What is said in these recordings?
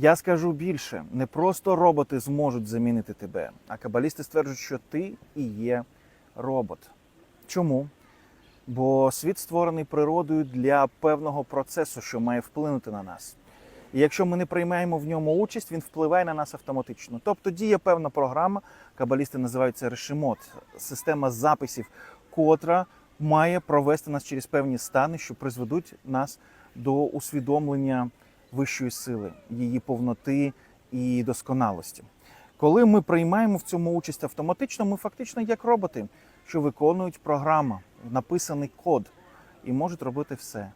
Я скажу більше: не просто роботи зможуть замінити тебе, а кабалісти стверджують, що ти і є робот. Чому? Бо світ створений природою для певного процесу, що має вплинути на нас. І якщо ми не приймаємо в ньому участь, він впливає на нас автоматично. Тобто діє певна програма, кабалісти називають це решемот, система записів, котра має провести нас через певні стани, що призведуть нас до усвідомлення вищої сили, її повноти і досконалості. Коли ми приймаємо в цьому участь автоматично, ми фактично як роботи, що виконують програму, написаний код і можуть робити все.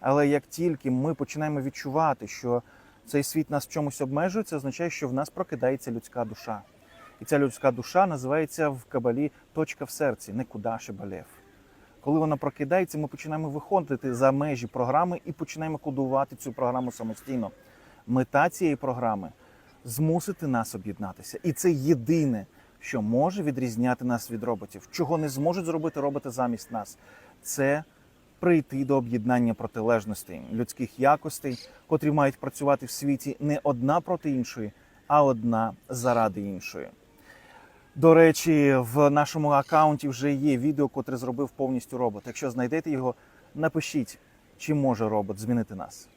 Але як тільки ми починаємо відчувати, що цей світ нас в чомусь обмежує, це означає, що в нас прокидається людська душа. І ця людська душа називається в кабалі точка в серці, не кудаши балев. Коли вона прокидається, ми починаємо виходити за межі програми і починаємо кодувати цю програму самостійно. Мета цієї програми змусити нас об'єднатися. І це єдине, що може відрізняти нас від роботів, чого не зможуть зробити роботи замість нас. Це прийти до об'єднання протилежностей, людських якостей, котрі мають працювати в світі не одна проти іншої, а одна заради іншої. До речі, в нашому аккаунті вже є відео, котре зробив повністю робот. Якщо знайдете його, напишіть, чи може робот змінити нас.